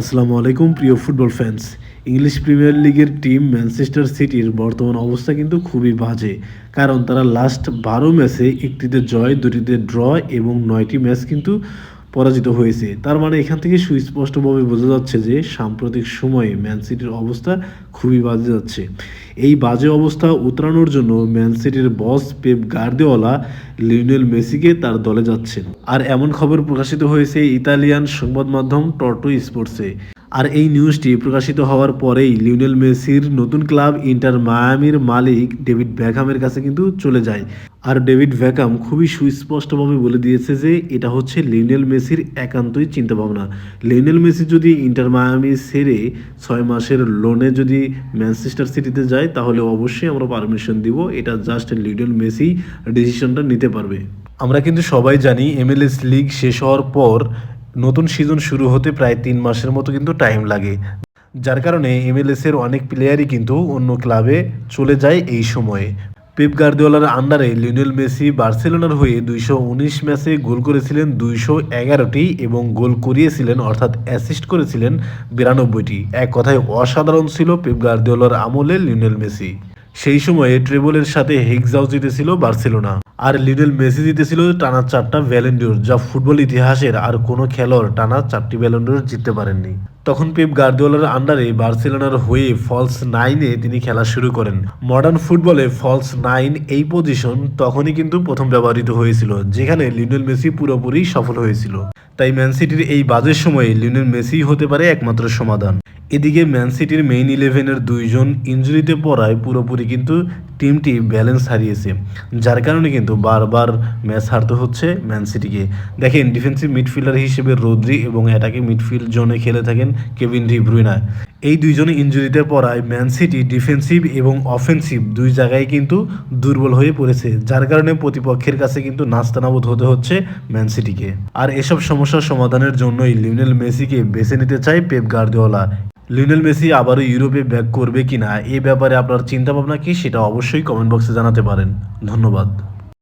আসসালামু আলাইকুম, প্রিয় ফুটবল ফ্যান্স ইংলিশ প্রিমিয়ার লিগের টিম ম্যানচেস্টার সিটির বর্তমান অবস্থা কিন্তু খুবই বাজে। কারণ তারা লাস্ট বারো ম্যাচে একটিতে জয়, দুটিতে ড্র এবং নয়টি ম্যাচ কিন্তু পরাজিত হয়েছে। তার মানে এখান থেকে সুস্পষ্টভাবে বোঝা যাচ্ছে যে সাম্প্রতিক সময়ে ম্যান সিটির অবস্থা খুবই বাজে যাচ্ছে। এই বাজে অবস্থা উতরানোর জন্য ম্যান সিটির বস পেপ গার্দিওলা লিওনেল মেসিকে তার দলে যাচ্ছেন। আর এমন খবর প্রকাশিত হয়েছে ইতালিয়ান সংবাদ মাধ্যম টর্টো স্পোর্টসে। আর এই নিউজটি প্রকাশিত হওয়ার পরেই লিওনেল মেসির নতুন ক্লাব ইন্টার মায়ামির মালিক ডেভিড ব্যাকহামের কাছে কিন্তু চলে যায়। আর ডেভিড ব্যাকাম খুবই সুস্পষ্টভাবে বলে দিয়েছে যে এটা হচ্ছে লিওনেল মেসির একান্তই চিন্তাভাবনা। লিওনেল মেসি যদি ইন্টার মায়ামি সেরে ছয় মাসের লোনে যদি ম্যানচেস্টার সিটিতে যায়, তাহলে অবশ্যই আমরা পারমিশন দিব। এটা জাস্ট লিওনেল মেসি ডিসিশনটা নিতে পারবে। আমরা কিন্তু সবাই জানি এমএলএস লিগ শেষ হওয়ার পর নতুন সিজন শুরু হতে প্রায় তিন মাসের মতো কিন্তু টাইম লাগে। যার কারণে এমএলএস এর অনেক প্লেয়ারই কিন্তু অন্য ক্লাবে চলে যায় এই সময়ে। পেপ গার্দিওলার আন্ডারে লিওনেল মেসি বার্সেলোনার হয়ে দুইশো উনিশ ম্যাচে গোল করেছিলেন দুইশো এগারোটি এবং গোল করিয়েছিলেন অর্থাৎ অ্যাসিস্ট করেছিলেন বিরানব্বইটি। এক কথায় অসাধারণ ছিল পেপ গার্দিওলার আমলে লিওনেল মেসি সেই সময়ে ট্রেবলের সাথে হেক্সাও জিতেছিল বার্সেলোনা। আর লিডেল মেসি জিতেছিল টানা চারটা ভ্যালেন্ডিওর যা ফুটবল ইতিহাসের আর কোনো খেলোয়াড় টানা চারটি ভ্যালেন্ডিওর জিততে পারেননি। তখন পেপ গার্দিওলার আন্ডারে বার্সেলোনার হয়ে ফলস নাইনে তিনি খেলা শুরু করেন। মডার্ন ফুটবলে ফলস নাইন এই পজিশন তখনই কিন্তু প্রথম ব্যবহৃত হয়েছিল, যেখানে লিওনেল মেসি পুরোপুরি সফল হয়েছিল। তাই ম্যান সিটির এই বাজের সময়ে লিওনেল মেসি হতে পারে একমাত্র সমাধান। এদিকে ম্যান সিটির মেইন ইলেভেনের দুইজন ইঞ্জুরিতে পড়ায় পুরোপুরি কিন্তু টিমটি ব্যালেন্স হারিয়েছে। যার কারণে কিন্তু বারবার ম্যাচ হারতে হচ্ছে ম্যান সিটিকে। দেখেন ডিফেন্সিভ মিডফিল্ডার হিসেবে রোদ্রি এবং অ্যাটাকে মিডফিল্ড জোনে খেলে থাকেন কেভিন ডি ব্রুইনা। এই দুইজনে ইঞ্জুরিতে পড়ায় ম্যান সিটি ডিফেন্সিভ এবং অফেন্সিভ দুই জায়গায় কিন্তু দুর্বল হয়ে পড়েছে, যার কারণে প্রতিপক্ষের কাছে কিন্তু নাস্তানাবুদ হতে হচ্ছে ম্যান সিটিকে। আর এসব সমস্যার সমাধানের জন্যই লিওনেল মেসিকে বেছে নিতে চায় পেপ গার্দিওলা। লিওনেল মেসি আবারও ইউরোপে ব্যাক করবে কিনা এ ব্যাপারে আপনার চিন্তাভাবনা কি সেটা অবশ্যই কমেন্ট বক্সে জানাতে পারেন। ধন্যবাদ।